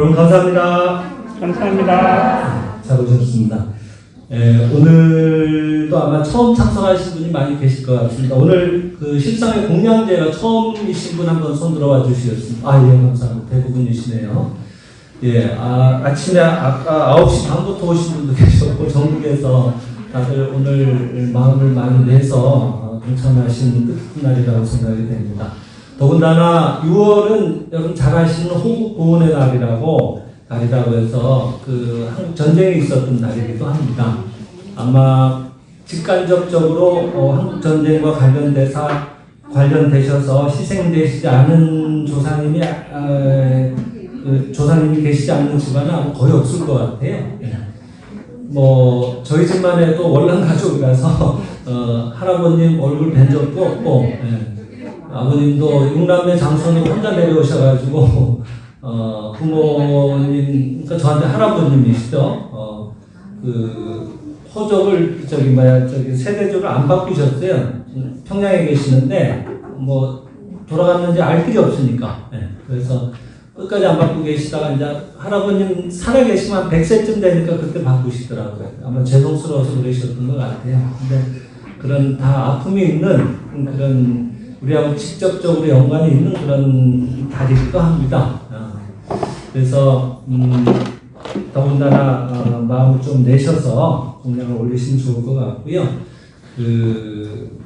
여러분 감사합니다. 감사합니다. 잘 오셨습니다. 예, 오늘도 아마 처음 참석하신 분이 많이 계실 것 같습니다. 오늘 그 실상의 공양제가 처음이신 분 한번 손 들어와 주시겠습니다. 아, 예, 감사합니다. 대부분이시네요. 예, 아, 아침에 아까 9시 반부터 오신 분도 계셨고, 전국에서 다들 오늘 마음을 많이 내서 어, 동참하신 뜻깊은 날이라고 생각이 됩니다. 더군다나 6월은 여러분 잘 아시는 호국 보훈의 날이라고 날이라고 해서 그 한국 전쟁이 있었던 날이기도 합니다. 아마 직간접적으로 어, 한국 전쟁과 관련돼서 관련되셔서 희생되시지 않은 조상님이 아, 그 조상님이 계시지 않는 집안은 거의 없을 것 같아요. 예. 뭐 저희 집만 해도 월남 가족이라서 어, 할아버님 얼굴 뵌 적도 없고 예. 아버님도 육남매 장손으로 혼자 내려오셔가지고 어, 부모님 그러니까 저한테 할아버님이시죠. 어, 그 호적을 저기 뭐야 저기 세대적으로 안 바꾸셨어요. 평양에 계시는데 뭐 돌아갔는지 알 길이 없으니까. 예. 그래서 끝까지 안 바꾸고 계시다가 이제 할아버님 살아 계시면 한 100세쯤 되니까 그때 바꾸시더라고요. 아마 죄송스러워서 그러셨던 것 같아요. 근데 그런 다 아픔이 있는 그런 우리하고 직접적으로 연관이 있는 그런 달이기도 합니다. 어, 그래서 음, 더군다나 어, 마음을 좀 내셔서 공양을 올리시면 좋을 것 같고요. 그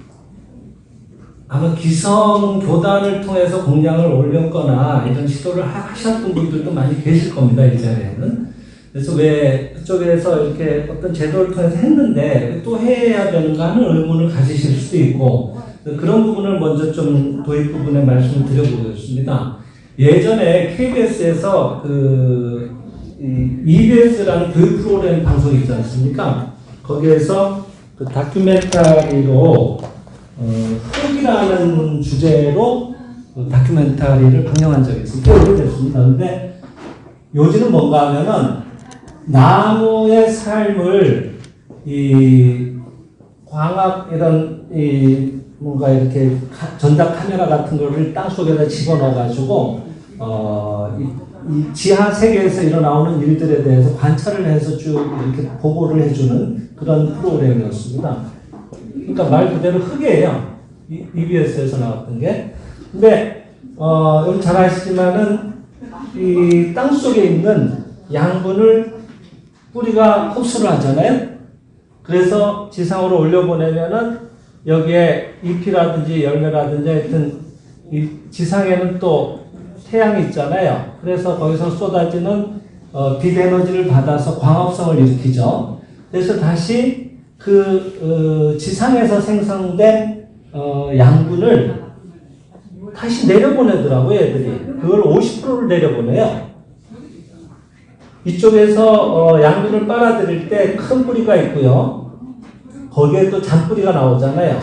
아마 기성 교단을 통해서 공양을 올렸거나 이런 시도를 하- 하셨던 분들도 많이 계실 겁니다 이 자리에는. 그래서 왜 그쪽에서 이렇게 어떤 제도를 통해서 했는데 또 해야 되는가 하는 의문을 가지실 수도 있고 그런 부분을 먼저 좀 도입 부분에 말씀을 드려보겠습니다. 예전에 KBS에서 그이 EBS라는 교육 프로그램 방송이 있지 않습니까? 거기에서 그 다큐멘터리로 어, 흙이라는 주제로 그 다큐멘터리를 방영한 적이 있습니다. 꽤 오래됐습니다. 근데 요지는 뭔가 하면은 나무의 삶을 이 광학 이런 이 뭔가 이렇게 카- 전자 카메라 같은 거를 땅 속에다 집어넣어 가지고 어, 이, 이 지하 세계에서 일어나오는 일들에 대해서 관찰을 해서 쭉 이렇게 보고를 해주는 그런 프로그램이었습니다. 그러니까 말 그대로 흙이에요. 이- EBS에서 나왔던 게. 근데 어, 여러분 잘 아시지만은 이 땅 속에 있는 양분을 뿌리가 흡수를 하잖아요. 그래서 지상으로 올려보내면은 여기에 잎이라든지 열매라든지 하여튼 이 지상에는 또 태양이 있잖아요. 그래서 거기서 쏟아지는 어, 빛 에너지를 받아서 광합성을 일으키죠. 그래서 다시 그 어, 지상에서 생성된 어, 양분을 다시 내려보내더라고요, 애들이. 그걸 50%를 내려보내요. 이쪽에서 어, 양분을 빨아들일 때 큰 뿌리가 있고요. 거기에 또 잔뿌리가 나오잖아요.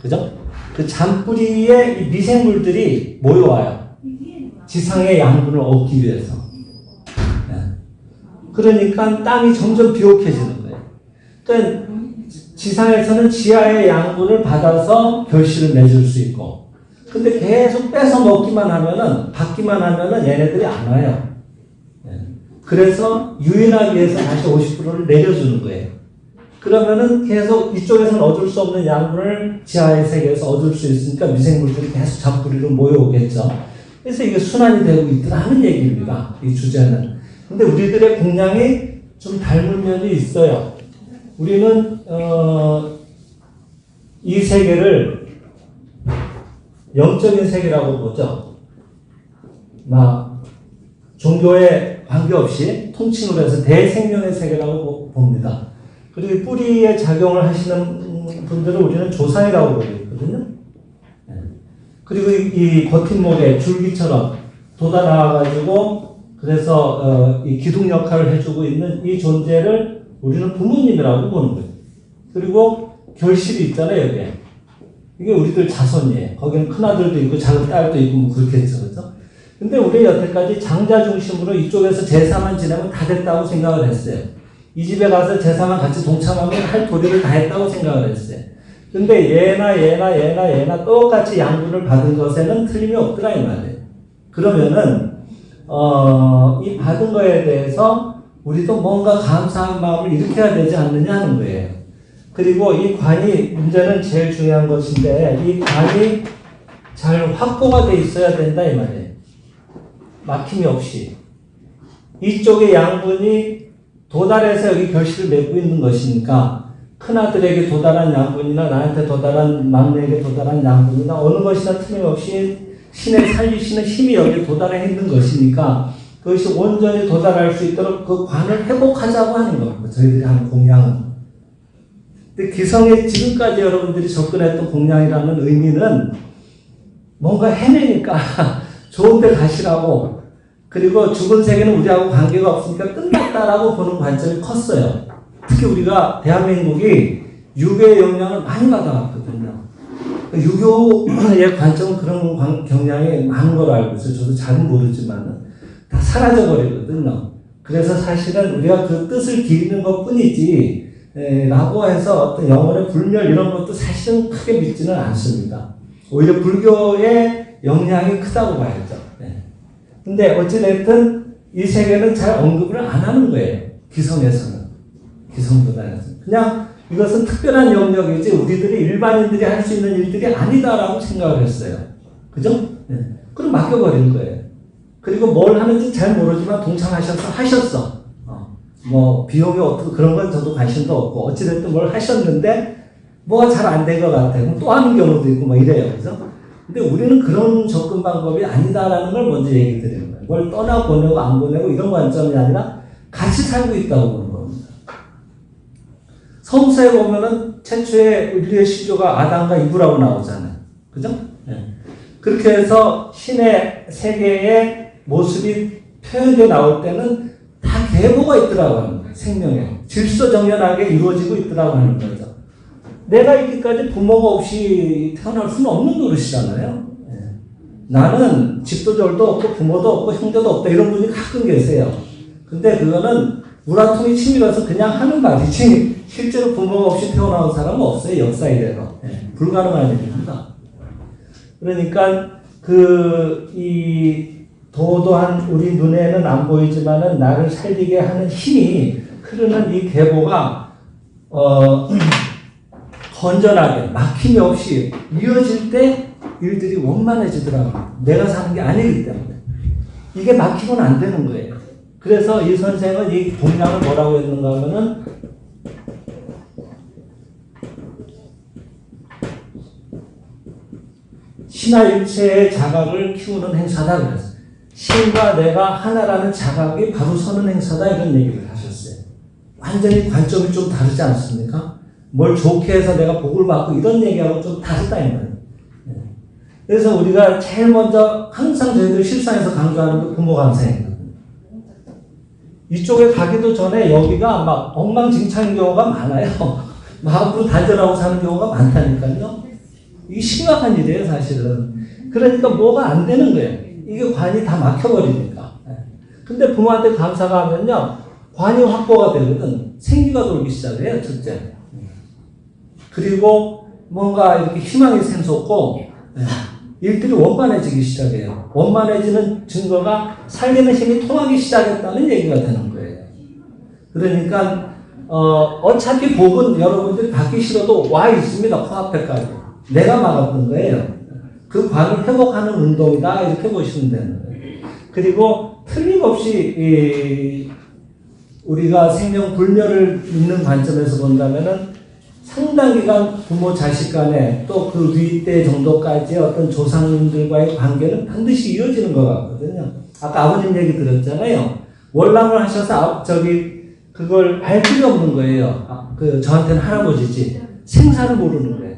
그죠? 그 잔뿌리에 이 미생물들이 모여와요. 지상의 양분을 얻기 위해서. 네. 그러니까 땅이 점점 비옥해지는 거예요. 그러니까 지상에서는 지하의 양분을 받아서 결실을 맺을 수 있고, 근데 계속 뺏어 먹기만 하면은, 받기만 하면은 얘네들이 안 와요. 네. 그래서 유인하기 위해서 다시 50%를 내려주는 거예요. 그러면은 계속 이쪽에서는 얻을 수 없는 양분을 지하의 세계에서 얻을 수 있으니까 미생물들이 계속 잔뿌리로 모여오겠죠. 그래서 이게 순환이 되고 있더라는 얘기입니다. 이 주제는. 근데 우리들의 공량이 좀 닮은 면이 있어요. 우리는 어, 이 세계를 영적인 세계라고 보죠. 막 종교에 관계없이 통칭을 해서 대생명의 세계라고 보- 봅니다. 그리고 뿌리에 작용을 하시는 음, 분들을 우리는 조상이라고 있거든요. 예. 그리고 이, 이 버팀목에 줄기처럼 돋아 나와가지고 그래서 어, 이 기둥 역할을 해주고 있는 이 존재를 우리는 부모님이라고 보는 거예요. 그리고 결실이 있잖아요, 여기에. 이게 우리들 자손이에요. 거기는 큰아들도 있고 작은 딸도 있고 뭐 그렇겠죠, 그죠? 근데 우리 여태까지 장자 중심으로 이쪽에서 제사만 지내면 다 됐다고 생각을 했어요. 이 집에 가서 제사만 같이 동참하면 할 도리를 다 했다고 생각을 했어요. 근데 얘나 얘나 얘나 얘나 똑같이 양분을 받은 것에는 틀림이 없더라 이 말이에요. 그러면은 어, 이 받은 거에 대해서 우리도 뭔가 감사한 마음을 일으켜야 되지 않느냐 하는 거예요. 그리고 이 관이 문제는 제일 중요한 것인데 이 관이 잘 확보가 돼 있어야 된다 이 말이에요. 막힘이 없이 이쪽의 양분이 도달해서 여기 결실을 맺고 있는 것이니까 큰아들에게 도달한 양분이나 나한테 도달한 막내에게 도달한 양분이나 어느 것이나 틀림없이 신의 살리시는 힘이 여기에 도달해 있는 것이니까 그것이 온전히 도달할 수 있도록 그 관을 회복하자고 하는 겁니다. 저희들이 하는 공양은. 근데 기성에 지금까지 여러분들이 접근했던 공양이라는 의미는 뭔가 해내니까 좋은 데 가시라고 그리고 죽은 세계는 우리하고 관계가 없으니까 끝났다라고 보는 관점이 컸어요. 특히 우리가 대한민국이 유교의 영향을 많이 받아왔거든요. 그 유교의 관점은 그런 관- 경향이 많은 걸로 알고 있어요. 저도 잘은 모르지만 다 사라져 버리거든요. 그래서 사실은 우리가 그 뜻을 기리는 것 뿐이지, 에, 라고 해서 어떤 영혼의 불멸 이런 것도 사실은 크게 믿지는 않습니다. 오히려 불교의 영향이 크다고 봐야죠. 네. 근데 어찌됐든 이 세계는 잘 언급을 안 하는 거예요. 기성에서는. 기성도단에서는. 그냥 이것은 특별한 영역이지 우리들이 일반인들이 할 수 있는 일들이 아니다라고 생각을 했어요. 그죠? 네. 그럼 맡겨버린 거예요. 그리고 뭘 하는지 잘 모르지만 동참하셔서 하셨어. 어. 뭐 비용이 어떻고 그런 건 저도 관심도 없고 어찌됐든 뭘 하셨는데 뭐가 잘 안 된 것 같아요. 그럼 또 하는 경우도 있고 뭐 이래요. 그래서 근데 우리는 그런 접근 방법이 아니다라는 걸 먼저 얘기 드리는 거예요. 뭘 떠나 보내고 안 보내고 이런 관점이 아니라 같이 살고 있다고 보는 겁니다. 성서에 보면은 최초의 우리의 시조가 아담과 이브라고 나오잖아요. 그죠? 네. 그렇게 해서 신의 세계의 모습이 표현돼 나올 때는 다 계보가 있더라고 하는 거예요. 생명에. 질서정연하게 이루어지고 있더라고 하는 거죠. 내가 있기까지 부모가 없이 태어날 수는 없는 노릇이잖아요. 예. 나는 집도 절도 없고 부모도 없고 형제도 없다 이런 분이 가끔 계세요. 근데 그거는 우라통이 치밀어서 그냥 하는 말이지 실제로 부모가 없이 태어나온 사람은 없어요. 역사 이래로. 예. 불가능한 일입니다. 그러니까 그 이 도도한 우리 눈에는 안 보이지만은 나를 살리게 하는 힘이 흐르는 이 계보가 어 건전하게 막힘이 없이 이어질 때 일들이 원만해지더라고요. 내가 사는 게 아니기 때문에. 이게 막히면 안 되는 거예요. 그래서 이 선생은 이 공양을 뭐라고 했는가 하면은 신화 일체의 자각을 키우는 행사다 그랬어요. 신과 내가 하나라는 자각이 바로 서는 행사다 이런 얘기를 하셨어요. 완전히 관점이 좀 다르지 않습니까? 뭘 좋게 해서 내가 복을 받고 이런 얘기하고 좀 다르다 이 말이에요. 예. 그래서 우리가 제일 먼저 항상 저희들 실상에서 강조하는 게 부모 감사이거든요. 이쪽에 가기도 전에 여기가 막 엉망진창인 경우가 많아요. 마음으로 단절하고 사는 경우가 많다니까요. 이게 심각한 일이에요, 사실은. 그러니까 뭐가 안 되는 거예요. 이게 관이 다 막혀버리니까. 예. 근데 부모한테 감사가 하면요, 관이 확보가 되거든. 생기가 돌기 시작해요, 첫째. 그리고 뭔가 이렇게 희망이 샘솟고, 예, 일들이 원만해지기 시작해요. 원만해지는 증거가 살리는 힘이 통하기 시작했다는 얘기가 되는 거예요. 그러니까, 어, 어차피 복은 여러분들이 받기 싫어도 와 있습니다. 코앞에까지. 내가 막았던 거예요. 그 관을 회복하는 운동이다. 이렇게 보시면 되는 거예요. 그리고 틀림없이, 이, 우리가 생명 불멸을 믿는 관점에서 본다면은 상당 기간 부모 자식 간에 또 그 위대 정도까지의 어떤 조상님들과의 관계는 반드시 이어지는 것 같거든요. 아까 아버님 얘기 들었잖아요. 월남을 하셔서 아, 저기 그걸 알 필요 없는 거예요. 아, 그 저한테는 할아버지지 생사를 모르는 거예요.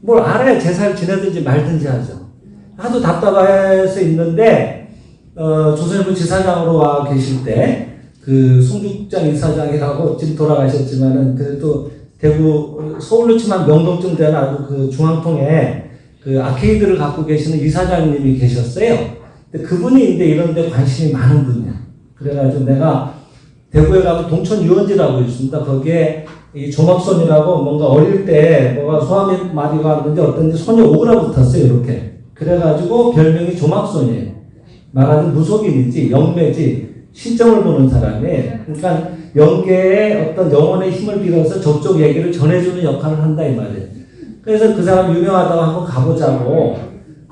뭘 알아야 제사를 지내든지 말든지 하죠. 하도 답답해서 있는데 어, 조선일보 지사장으로 와 계실 때 그 송죽장 이사장이라고 지금 돌아가셨지만은 그래도 대구 서울로 치면 명동쯤 되는 그 중앙통에 그 아케이드를 갖고 계시는 이사장님이 계셨어요. 근데 그분이 이제 이런 데 관심이 많은 분이야. 그래가지고 내가 대구에 가면 동천 유원지라고 있습니다. 거기에 이 조막손이라고 뭔가 어릴 때 뭐가 소아미 마디가 왔는데 어떤지 손이 오그라 붙었어요. 이렇게. 그래가지고 별명이 조막손이에요. 말하는 무속인이지 영매지 신점을 보는 사람이 그러니까 영계의 어떤 영혼의 힘을 빌어서 저쪽 얘기를 전해주는 역할을 한다 이 말이에요. 그래서 그 사람 유명하다고 한번 가보자고.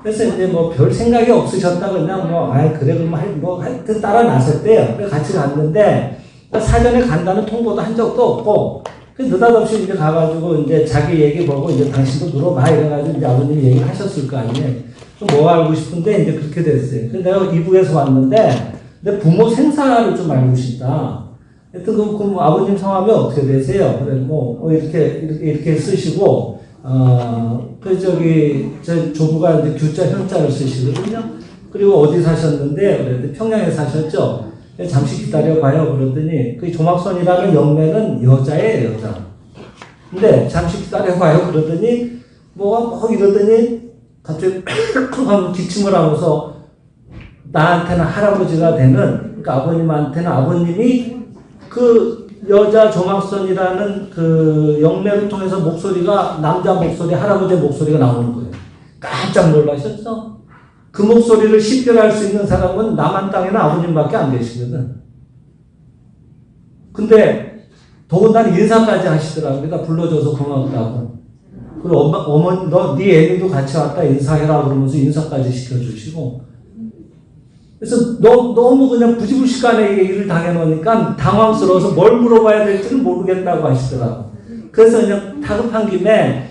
그래서 이제 뭐 별 생각이 없으셨다 그냥 뭐 아이 그래 할- 뭐 하여튼 따라 나섰대요. 그래서 같이 갔는데 사전에 간다는 통보도 한 적도 없고 그 느닷없이 이제 가가지고 이제 자기 얘기 보고 이제 당신도 물어봐 이래가지고 이제 아버님이 얘기하셨을 거 아니에요. 좀 뭐 알고 싶은데 이제 그렇게 됐어요. 근데 내가 이북에서 왔는데 내 부모 생사를 좀 알고 싶다. 하여튼 그, 그 뭐, 아버님 성함이 어떻게 되세요? 그래 뭐 어, 이렇게 이렇게 이렇게 쓰시고 어그 저기 저 조부가 이제 규자 현자를 쓰시거든요. 그리고 어디 사셨는데 그랬더니 평양에 사셨죠. 잠시 기다려 봐요 그러더니 그 조막선이라는 영매는 여자예요 여자. 근데 잠시 기다려 봐요 그러더니 뭐가 뭐 이러더니 갑자기 기침을 하면서 나한테는 할아버지가 되는 그러니까 아버님한테는 아버님이 그 여자 조막선이라는 그 영매를 통해서 목소리가 남자 목소리 할아버지의 목소리가 나오는 거예요. 깜짝 놀라셨죠? 그 목소리를 식별할 수 있는 사람은 남한 땅에는 아버님밖에 안 계시거든. 근데 더군다나 인사까지 하시더라고요. 그러니까 불러줘서 고맙다고. 그리고 엄마, 어머니, 너, 네 애기도 같이 왔다 인사해라 그러면서 인사까지 시켜주시고. 그래서 너, 너무 그냥 부지불식간에 일을 당해놓으니까 당황스러워서 뭘 물어봐야 될지는 모르겠다고 하시더라고. 그래서 그냥 다급한 김에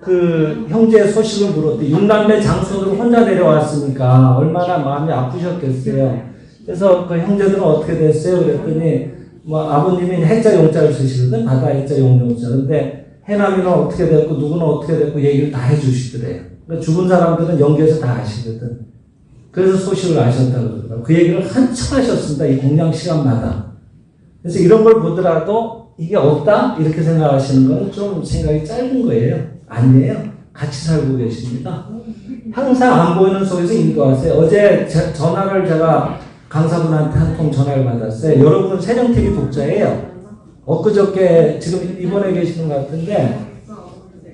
그 형제의 소식을 물었대. 육남매 장손으로 혼자 내려왔으니까 얼마나 마음이 아프셨겠어요. 그래서 그 형제들은 어떻게 됐어요? 그랬더니 뭐 아버님이 해자 용자를 쓰시거든 바다 해자 용용자. 근데 해남이는 어떻게 됐고 누구는 어떻게 됐고 얘기를 다 해주시더래요. 그러니까 죽은 사람들은 연기에서 다 아시거든. 그래서 소식을 아셨다고 그러더라고요. 그 얘기를 한참 하셨습니다. 이 공양 시간마다. 그래서 이런 걸 보더라도 이게 없다? 이렇게 생각하시는 건 좀 생각이 짧은 거예요. 아니에요. 같이 살고 계십니다. 항상 안 보이는 속에서 인도하세요. 어제 제- 전화를 제가 강사분한테 한 통 전화를 받았어요. 여러분 세정TV 독자예요. 엊그저께 지금 입원해 계시는 것 같은데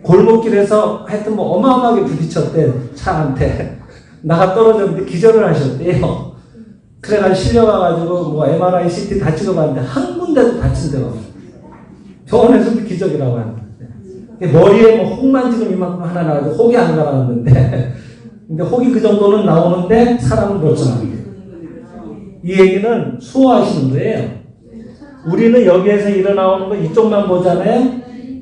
골목길에서 하여튼 뭐 어마어마하게 부딪혔대 차한테 나가 떨어졌는데 기절을 하셨대요. 그래가지고 실려가가지고 뭐 MRI, CT 다 찍어봤는데 한 군데도 다친 데가 없어요. 병원에서도 기적이라고 하는데 머리에 뭐 혹만 지금 이만큼 하나 나가지고 혹이 안 나갔는데 근데 혹이 그 정도는 나오는데 사람은 멀쩡합니다. 이 얘기는 수호하시는 거예요. 우리는 여기에서 일어나오는 거 이쪽만 보잖아요.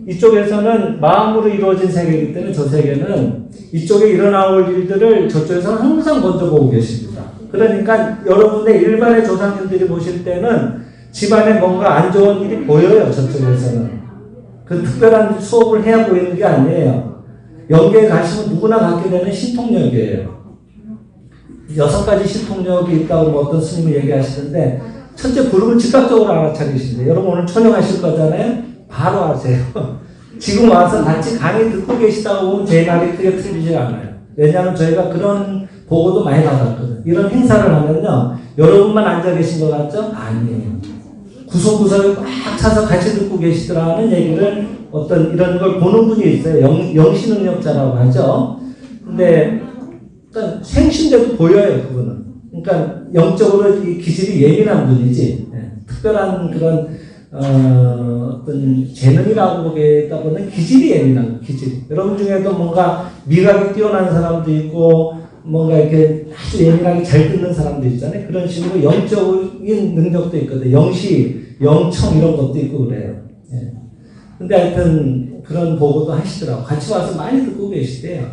이쪽에서는 마음으로 이루어진 세계이기 때문에 저 세계는 이쪽에 일어나올 일들을 저쪽에서는 항상 먼저 보고 계십니다. 그러니까 여러분의 일반의 조상님들이 보실 때는 집안에 뭔가 안 좋은 일이 보여요. 저쪽에서는. 그 특별한 수업을 해야 보이는 게 아니에요. 연계에 가시면 누구나 갖게 되는 신통력이에요. 여섯 가지 신통력이 있다고 뭐 어떤 스님이 얘기하시는데 첫째 그룹을 즉각적으로 알아차리신대. 여러분 오늘 촬영하실 거잖아요. 바로 하세요. 지금 와서 같이 강의 듣고 계시다고 제 말이 크게 틀리지 않아요. 왜냐하면 저희가 그런 보고도 많이 받았거든. 이런 행사를 하면요. 여러분만 앉아 계신 것 같죠? 아니에요. 구석구석에 꽉 차서 같이 듣고 계시더라는 얘기를 어떤 이런 걸 보는 분이 있어요. 영, 영시능력자라고 하죠. 근데 그러니까 생신대도 보여요, 그거는. 그러니까 영적으로 이 기질이 예민한 분이지. 예, 특별한 그런 어, 어떤 재능이라고 보기보다는 기질이 예민한 거, 기질. 여러분 중에도 뭔가 미각이 뛰어난 사람도 있고 뭔가 이렇게 아주 예민하게 잘 듣는 사람도 있잖아요. 그런 식으로 영적인 능력도 있거든요. 영시, 영청 이런 것도 있고 그래요. 예. 근데 하여튼 그런 보고도 하시더라고. 같이 와서 많이 듣고 계시대요.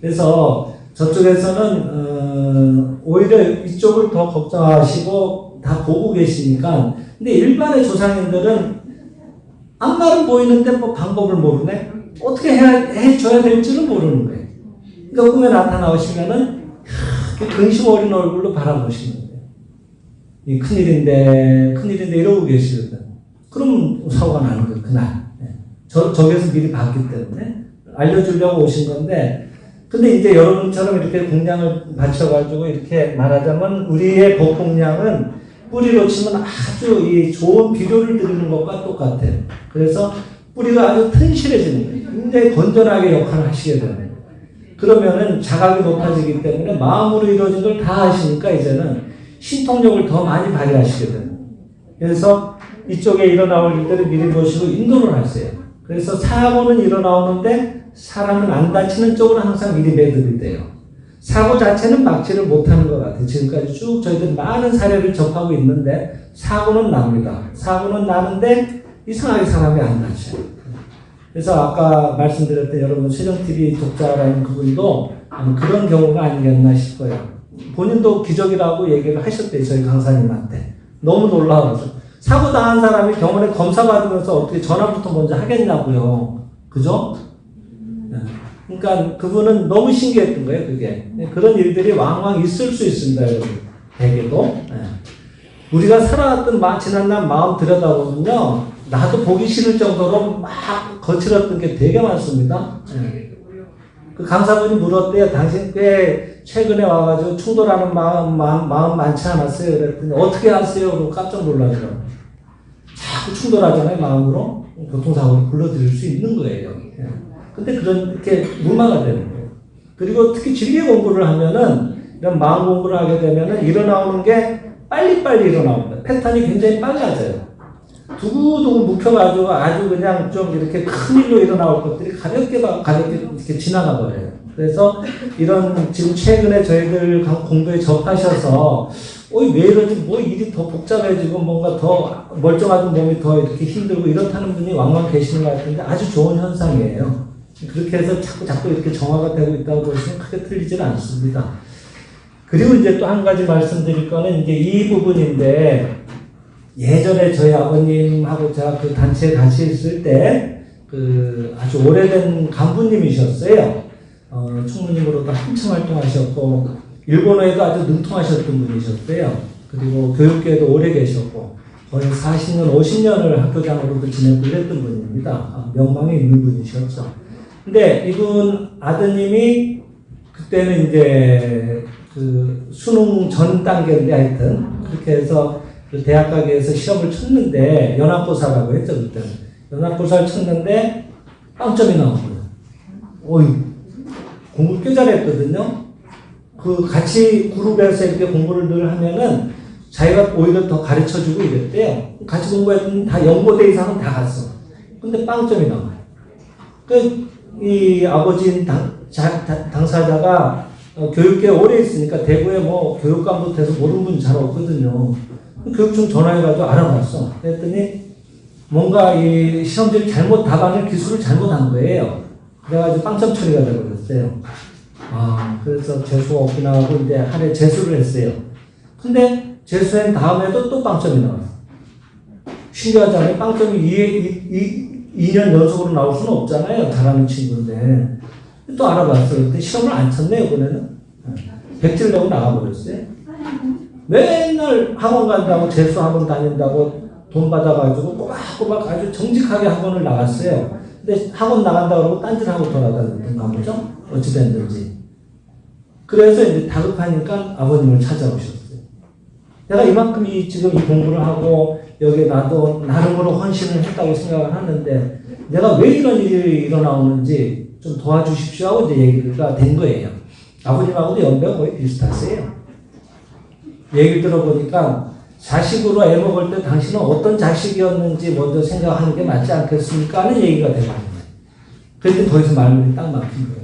그래서 저쪽에서는 어, 오히려 이쪽을 더 걱정하시고 다 보고 계시니까. 근데 일반의 조상님들은 앞말은 보이는데 뭐 방법을 모르네? 어떻게 해야, 해줘야 될지는 모르는 거예요. 그러니까 꿈에 나타나오시면은 근심 어린 얼굴로 바라보시는 거예요. 이 큰일인데 큰일인데 이러고 계시거든. 그럼 사고가 나는 거예요 그날. 예. 저, 저기서 미리 봤기 때문에 알려주려고 오신 건데. 근데 이제 여러분처럼 이렇게 공양을 바쳐가지고 이렇게 말하자면 우리의 복공양은 뿌리로 치면 아주 이 좋은 비료를 드리는 것과 똑같아요. 그래서 뿌리가 아주 튼실해지는 거예요. 굉장히 건전하게 역할을 하시게 되는 거예요. 그러면은 자각이 높아지기 때문에 마음으로 이루어진 걸 다 하시니까 이제는 신통력을 더 많이 발휘하시게 됩니다. 그래서 이쪽에 일어나올 일들을 미리 보시고 인도를 하세요. 그래서 사고는 일어나오는데 사람은 안 다치는 쪽으로 항상 미리 매듭이 돼요. 사고 자체는 막지를 못하는 것 같아요. 지금까지 쭉 저희들 많은 사례를 접하고 있는데 사고는 납니다. 사고는 나는데 이상하게 사람이 안 다쳐요. 그래서 아까 말씀드렸던 여러분 세정TV 독자라는 그분도 그런 경우가 아니겠나 싶어요. 본인도 기적이라고 얘기를 하셨대요. 저희 강사님한테. 너무 놀라워서. 사고 당한 사람이 병원에 검사 받으면서 어떻게 전화부터 먼저 하겠냐고요. 그죠? 네. 그러니까 그분은 너무 신기했던 거예요, 그게. 그런 일들이 왕왕 있을 수 있습니다, 여러분. 대개도. 네. 우리가 살아왔던 마, 지난날 마음 들여다보면요, 나도 보기 싫을 정도로 막 거칠었던 게 되게 많습니다. 네. 그 강사분이 물었대요. 당신 꽤 최근에 와가지고 충돌하는 마음, 마음, 마음 많지 않았어요? 그랬더니 어떻게 아세요? 그러고 깜짝 놀라더라고요. 자꾸 충돌하잖아요, 마음으로. 교통사고를 불러들일 수 있는 거예요. 예. 근데 그런, 이렇게 무마가 되는 거예요. 그리고 특히 진리 공부를 하면은, 이런 마음 공부를 하게 되면은 일어나오는 게 빨리빨리 일어나옵니다. 패턴이 굉장히 빨라져요. 두고두고 묵혀가지고 아주 그냥 좀 이렇게 큰 일로 일어나올 것들이 가볍게, 가- 가볍게 이렇게 지나가 버려요. 그래서 이런 지금 최근에 저희들 강- 공부에 접하셔서 어이 왜 이러지 뭐 일이 더 복잡해지고 뭔가 더 멀쩡하던 몸이 더 이렇게 힘들고 이렇다는 분이 왕왕 계시는 것 같은데 아주 좋은 현상이에요. 그렇게 해서 자꾸 자꾸 이렇게 정화가 되고 있다고 보시면 크게 틀리질 않습니다. 그리고 이제 또 한 가지 말씀드릴 거는 이제 이 부분인데 예전에 저희 아버님하고 제가 그 단체에 같이 있을 때 그 아주 오래된 간부님이셨어요. 어, 총무님으로도 한참 활동하셨고 일본어에도 아주 능통하셨던 분이셨대요. 그리고 교육계에도 오래 계셨고 거의 40년, 50년을 학교장으로도 지내고 이랬던 분입니다. 아, 명망에 있는 분이셨죠. 근데 이분 아드님이 그때는 이제 그 수능 전 단계인데 하여튼 그렇게 해서 그 대학 위해서 시험을 쳤는데 연합고사라고 했죠 그때는 연합고사를 쳤는데 빵점이 나온 거예요. 어이 공부 꽤 잘했거든요. 그 같이 그룹에서 이렇게 공부를 늘 하면은 자기가 오히려 더 가르쳐주고 이랬대요. 같이 공부했더니 다 연고대 이상은 다 갔어. 근데 빵점이 나와요. 그, 이 아버지인 당, 자, 다- 당사자가 어, 교육계에 오래 있으니까 대구에 뭐 교육감도 돼서 모르는 분이 잘 없거든요. 교육청 전화해가지고 알아봤어. 그랬더니 뭔가 이 시험지를 잘못 답안을 기술을 잘못한 거예요. 그래가지고 빵점 처리가 되버렸어요. 아, 그래서 재수가 없긴 하고 이제 한해 재수를 했어요. 근데 재수한 다음에도 또 빵점이 나와요. 신기하잖아요. 빵점이 2, 2, 년 연속으로 나올 수는 없잖아요. 잘하는 친구인데. 또 알아봤어요. 근데 시험을 안 쳤네, 이번에는. 백지를 내고 나가버렸어요. 맨날 학원 간다고, 재수 학원 다닌다고 돈 받아가지고 꼬박꼬박 아주 정직하게 학원을 나갔어요. 근데 학원 나간다 그러고 딴짓 하고 돌아다녔던가 보죠? 어찌 됐는지. 그래서 이제 다급하니까 아버님을 찾아오셨어요. 내가 이만큼 이, 지금 이 공부를 하고 여기 나도 나름으로 헌신을 했다고 생각을 하는데 내가 왜 이런 일이 일어나오는지 좀 도와주십시오 하고 이제 얘기가 된 거예요. 아버님하고도 연배가 거의 비슷하세요. 얘기를 들어보니까 자식으로 애 먹을 때 당신은 어떤 자식이었는지 먼저 생각하는 게 맞지 않겠습니까? 하는 얘기가 되거든요. 그랬더니 거기서 말문이 딱 막힌 거예요.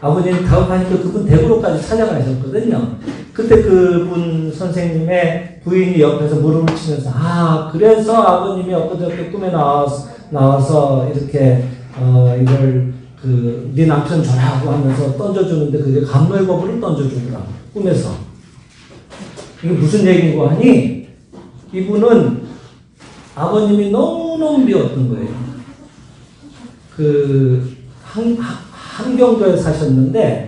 아버님이 다급하니까 그분 대구로까지 찾아가셨거든요. 그때 그분 선생님의 부인이 옆에서 무릎을 치면서 아 그래서 아버님이 엊그저께 꿈에 나와서, 나와서 이렇게 어 이걸 그 네 남편 줘라고 하면서 던져주는데 그게 감로의 거부를 던져주더라 꿈에서 이게 무슨 얘기고 하니 이분은 아버님이 너무너무 미웠던 거예요. 그 한, 한경도에 사셨는데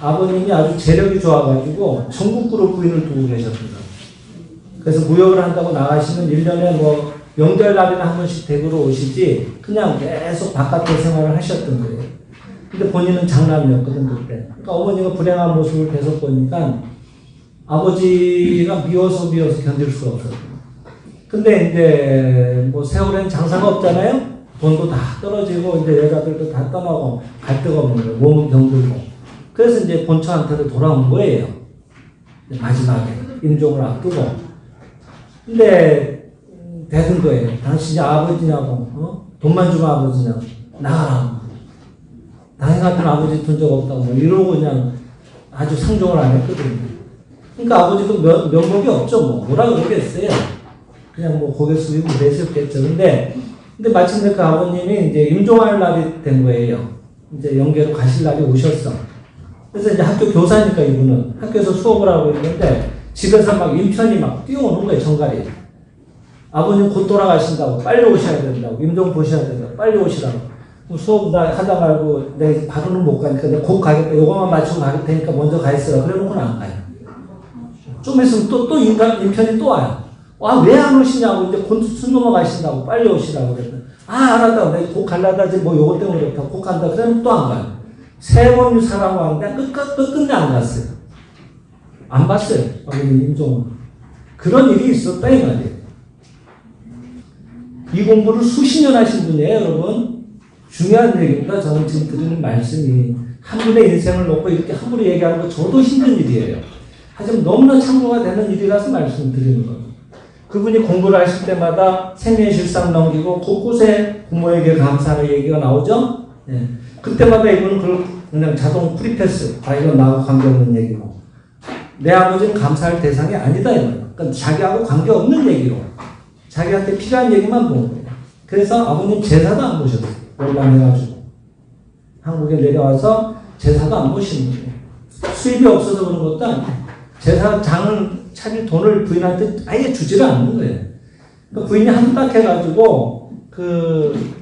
아버님이 아주 재력이 좋아가지고 전국구로 부인을 두고 계셨습니다. 그래서 무역을 한다고 나가시면 1년에 뭐 명절날이나 한 번씩 대구로 오시지 그냥 계속 바깥에 생활을 하셨던 거예요. 근데 본인은 장남이었거든 그때. 그러니까 어머니가 불행한 모습을 계속 보니까 아버지가 미워서 미워서 견딜 수가 없었어요. 근데 이제 뭐 세월엔 장사가 없잖아요. 돈도 다 떨어지고 이제 여자들도 다 떠나고 갈 데가 없는 거예요. 몸은 병들고. 그래서 이제 본처한테로 돌아온 거예요. 마지막에 임종을 앞두고. 근데 음, 대든 거예요. 당신이 아버지냐고, 어? 돈만 주면 아버지냐고. 나가라. 당신 같은 아버지 둔 적 없다고 뭐 이러고 그냥 아주 상종을 안 했거든요. 그러니까 아버지도 면, 면목이 없죠. 뭐. 뭐라 그러겠어요. 그냥 뭐 고개 숙이고 그랬었겠죠. 근데, 근데 마침내 그 아버님이 이제 임종할 날이 된 거예요. 이제 영계로 가실 날이 오셨어. 그래서 이제 학교 교사니까 이분은 학교에서 수업을 하고 있는데 집에서 막 인편이 막 뛰어오는 거예요, 정갈이. 아버님 곧 돌아가신다고, 빨리 오셔야 된다고, 임종 보셔야 된다고, 빨리 오시라고. 수업 다 하다 말고 내가 바로는 못 가니까 내가 곧 가겠다. 요거만 맞추고 갈 테니까 먼저 가 있으라. 그래 놓고는 안 가요. 좀 있으면 또, 또 인간, 인편이 또 와요. 와, 왜 안 오시냐고. 이제 곧순 넘어가신다고. 빨리 오시라고 그랬더니. 아, 알았다고. 내가 곧 갈라다. 지뭐 요것 때문에 그렇다. 곧 간다. 그러면 또 안 가요. 세번 유사라고 하는데 끝, 끝, 끝끝내 안 갔어요. 안 봤어요. 아버님 임종은. 그런 일이 있었다, 이 말이에요. 이 공부를 수십 년 하신 분이에요, 여러분. 중요한 얘기입니다. 저는 지금 드리는 말씀이. 한 분의 인생을 놓고 이렇게 함부로 얘기하는 거 저도 힘든 일이에요. 하지만 너무나 참고가 되는 일이라서 말씀을 드리는 거예요. 그분이 공부를 하실 때마다 생애 실상 넘기고 곳곳에 부모에게 감사의 얘기가 나오죠? 예. 그때마다 이분은 그걸 그냥 자동 프리패스. 아, 이건 나하고 관계없는 얘기고. 내 아버지는 감사할 대상이 아니다, 이거예요. 그러니까 자기하고 관계없는 얘기로. 자기한테 필요한 얘기만 보는 거예요. 그래서 아버님 제사도 안 보셨어요. 월남해가지고. 한국에 내려와서 제사도 안 보시는 거예요. 수입이 없어서 그런 것도 아니에요. 제사 장을 차릴 돈을 부인한테 아예 주지를 않는 거예요. 그러니까 부인이 한딱 해가지고 그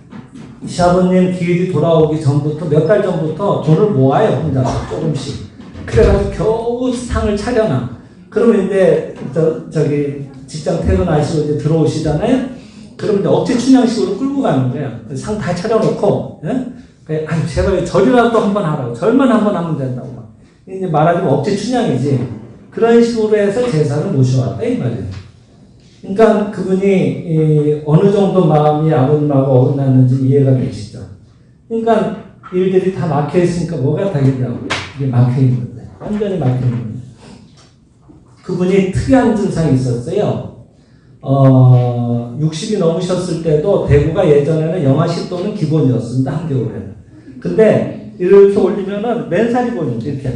시아버님 기일이 돌아오기 전부터 몇 달 전부터 돈을 모아요 혼자서 조금씩. 그래가지고 겨우 상을 차려놔. 그러면 이제 저 저기 직장 퇴근하시고 이제 들어오시잖아요. 그러면 이제 억지 춘향식으로 끌고 가는 거예요. 상다 차려놓고, 예? 그래, 아유, 제발 절이라도 한번 하라고. 절만 한번 하면 된다고. 막. 이제 말하자면 억지 춘향이지. 그런 식으로 해서 제사를 모셔왔다, 이 말이에요. 그러니까 그분이 이 어느 정도 마음이 아버님하고 어긋났는지 이해가 되시죠. 그러니까 일들이 다 막혀 있으니까 뭐가 되겠냐고. 이게 막혀 있는데. 완전히 막혀 있는데. 그분이 특이한 증상이 있었어요. 어, 60이 넘으셨을 때도 대구가 예전에는 영하 10도는 기본이었습니다. 한겨울에는. 근데 이렇게 올리면은 맨살이 보이죠. 이렇게.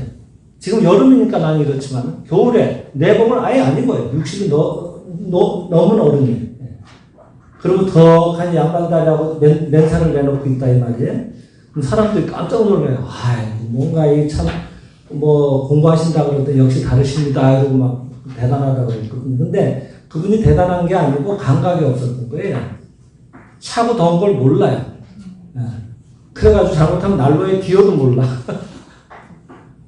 지금 여름이니까 나는 이렇지만 겨울에 내복을 아예 안 입어요. 60이 넘, 넘, 넘은 어른이. 그리고 덕한 양반다리하고 맨, 맨살을 내놓고 있다 이 말이에요. 사람들이 깜짝 놀라요. 아, 뭔가 이 참 뭐 공부하신다 그러더니 역시 다르십니다. 이러고 막 대단하다고 그랬거든요. 근데 그분이 대단한 게 아니고 감각이 없었던 거예요. 차고 더운 걸 몰라요. 예. 그래가지고 잘못하면 난로에 기어도 몰라.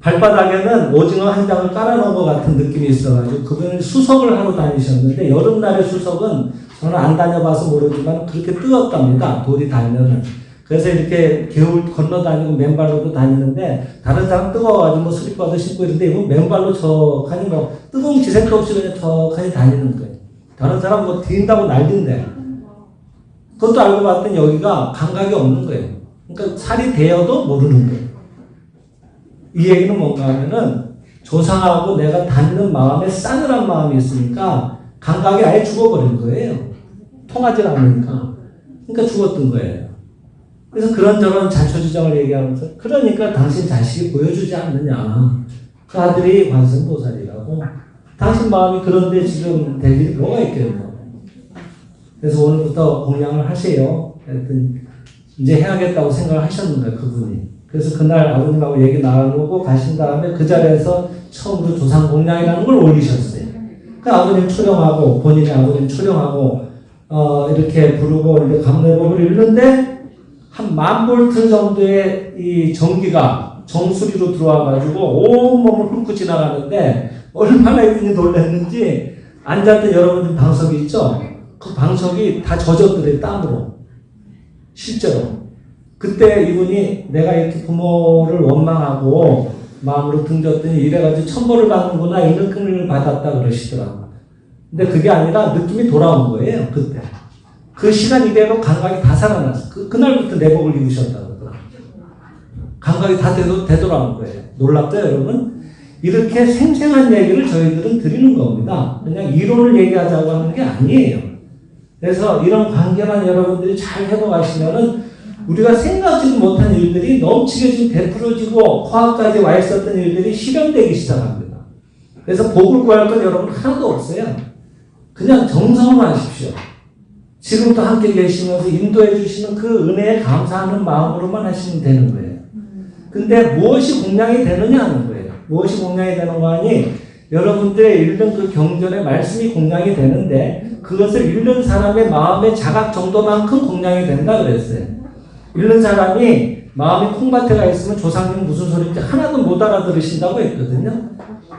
발바닥에는 오징어 한 장을 깔아놓은 것 같은 느낌이 있어가지고 그분은 수석을 하러 다니셨는데 여름날의 수석은 저는 안 다녀봐서 모르지만 그렇게 뜨겁답니다. 돌이 닿으면은. 그래서 이렇게 겨울 건너 다니고 맨발로도 다니는데 다른 사람 뜨거워가지고 뭐 슬리퍼도 신고 이런데 이건 맨발로 척하니 뭐 뜨거운 기색도 없이 그냥 척하니 다니는 거예요. 다른 사람 뭐 뛴다고 난린데 그것도 알고 봤더니 여기가 감각이 없는 거예요. 그러니까 살이 되어도 모르는 거예요. 이 얘기는 뭔가 하면은 조상하고 내가 닿는 마음에 싸늘한 마음이 있으니까 감각이 아예 죽어버린 거예요. 통하지 않으니까. 그러니까 죽었던 거예요. 그래서 그런저런 자초지정을 얘기하면서 그러니까 당신 자식이 보여주지 않느냐. 그 아들이 관세음보살이라고. 당신 마음이 그런데 지금 될 일이 뭐가 있겠노. 그래서 오늘부터 공양을 하세요. 그랬더니 이제 해야겠다고 생각을 하셨는 거예요, 그분이. 그래서 그날 아버님하고 얘기 나누고 가신 다음에 그 자리에서 처음으로 조상 공양이라는 걸 올리셨어요. 그 아버님 초령하고 본인이 아버님 초령하고 어, 이렇게 부르고 이제 감내법을 읽는데 한 만 볼트 정도의 이 전기가 정수리로 들어와가지고 온 몸을 훑고 지나가는데 얼마나 이분이 놀랐는지 앉았던 여러분 방석이 있죠? 그 방석이 다 젖었더래 땀으로 실제로 그때 이분이 내가 이렇게 부모를 원망하고 마음으로 등졌더니 이래가지고 천벌을 받는구나 이런 느낌을 받았다 그러시더라고 근데 그게 아니라 느낌이 돌아온 거예요 그때 그 시간 이대로 감각이 다 살아났어. 그, 그날부터 내복을 입으셨다고 그러더라고요. 감각이 다 되도, 되돌아온 거예요. 놀랍죠, 여러분? 이렇게 생생한 얘기를 저희들은 드리는 겁니다. 그냥 이론을 얘기하자고 하는 게 아니에요. 그래서 이런 관계만 여러분들이 잘 해보가시면은 우리가 생각지도 못한 일들이 넘치게 지금 베풀어지고 코앞까지 와 있었던 일들이 실현되기 시작합니다. 그래서 복을 구할 건 여러분 하나도 없어요. 그냥 정성만 하십시오. 지금도 함께 계시면서 인도해 주시는 그 은혜에 감사하는 마음으로만 하시면 되는 거예요. 근데 무엇이 공양이 되느냐 하는 거예요. 무엇이 공양이 되는 거 아니? 여러분들의 읽는 그 경전의 말씀이 공양이 되는데 그것을 읽는 사람의 마음의 자각 정도만큼 공양이 된다 그랬어요. 읽는 사람이 마음이 콩밭에 가 있으면 조상님 무슨 소리인지 하나도 못 알아들으신다고 했거든요.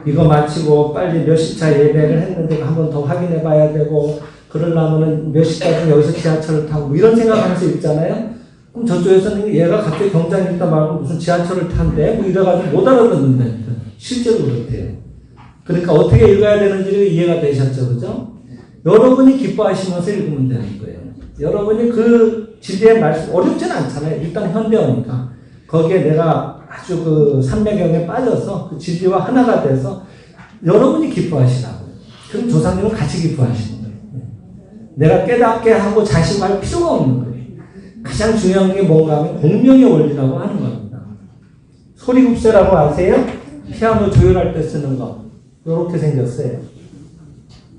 이거 마치고 빨리 몇 시차 예배를 했는데 한 번 더 확인해 봐야 되고 그러려면은 몇 시까지 여기서 지하철을 타고 뭐 이런 생각하면서 있잖아요. 그럼 저쪽에서는 얘가 갑자기 경장 읽다 말고 무슨 지하철을 탄대 뭐 이래가지고 못 알아듣는데 실제로 그렇대요. 그러니까 어떻게 읽어야 되는지 이해가 되셨죠, 그죠? 여러분이 기뻐하시면서 읽으면 되는 거예요. 여러분이 그 진리의 말씀 어렵진 않잖아요. 일단 현대어니까 거기에 내가 아주 그 삼매경에 빠져서 그 진리와 하나가 돼서 여러분이 기뻐하시라고요. 그럼 조상님은 같이 기뻐하시는 거예요. 내가 깨닫게 하고 자신할 필요가 없는 거예요. 가장 중요한 게 뭔가 하면 공명의 원리라고 하는 겁니다. 소리굽새라고 아세요? 피아노 조율할 때 쓰는 거. 요렇게 생겼어요.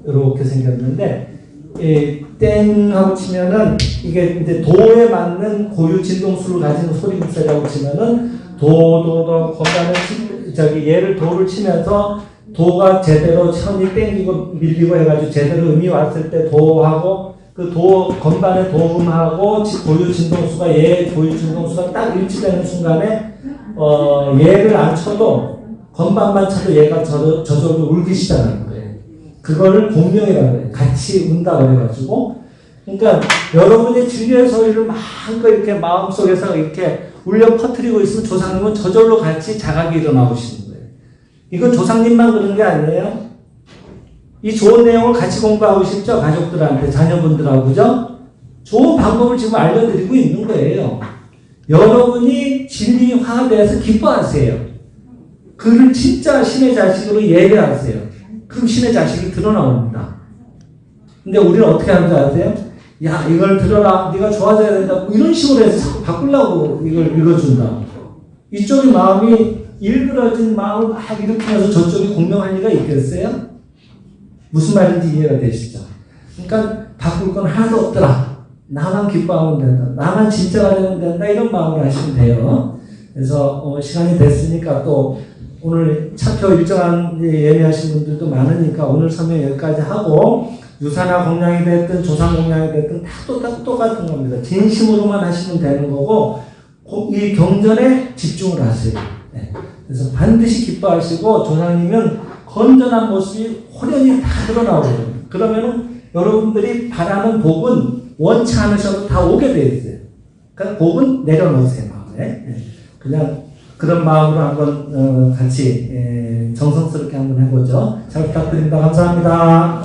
요렇게 생겼는데, 이 땡하고 치면은 이게 이제 도에 맞는 고유 진동수를 가진 소리굽새라고 치면은 도도도 치, 저기 얘를 도를 치면서 도가 제대로 천이 땡기고 밀리고 해가지고 제대로 음이 왔을 때 도하고 그 도 건반의 도음하고 지- 고유 진동수가 얘 고유 진동수가 딱 일치되는 순간에 어 얘를 안 쳐도 건반만 쳐도 얘가 저, 저절로 울기 시작하는 거예요. 그거를 공명이라고 해요. 같이 운다 그래가지고 그러니까 여러분의 진리의 소리를 마음껏 이렇게 마음속에서 이렇게 울려 퍼뜨리고 있으면 조상님은 저절로 같이 자각이 일어나오시는 거예요. 이건 조상님만 그런 게 아니에요. 이 좋은 내용을 같이 공부하고 싶죠? 가족들한테, 자녀분들하고, 그죠? 좋은 방법을 지금 알려드리고 있는 거예요. 여러분이 진리화돼서 기뻐하세요. 그를 진짜 신의 자식으로 예배하세요. 그럼 신의 자식이 드러나옵니다. 근데 우리는 어떻게 하는 줄 아세요? 야, 이걸 들어라. 네가 좋아져야 된다. 뭐 이런 식으로 해서 바꾸려고 이걸 읽어준다. 이쪽이 마음이 일그러진 마음을 막 일으키면서 저쪽이 공명할 리가 있겠어요? 무슨 말인지 이해가 되시죠? 그러니까 바꿀 건 하나도 없더라. 나만 기뻐하면 된다. 나만 진짜가 되면 된다. 이런 마음으로 하시면 돼요. 그래서 어, 시간이 됐으니까 또 오늘 차표 일정한 이제 예매하신 분들도 많으니까 오늘 설명 여기까지 하고 유산화 공양이 됐든 조상 공양이 됐든 다 똑같은 겁니다. 진심으로만 하시면 되는 거고 고- 이 경전에 집중을 하세요. 네. 그래서 반드시 기뻐하시고 조상님은 건전한 모습이 호련히 다 드러나오거든요. 그러면은 여러분들이 바라는 복은 원치 않으셔도 다 오게 돼 있어요. 그러니까 복은 내려놓으세요 마음에. 네. 그냥 그런 마음으로 한번 어, 같이 에, 정성스럽게 한번 해보죠. 잘 부탁드립니다. 감사합니다.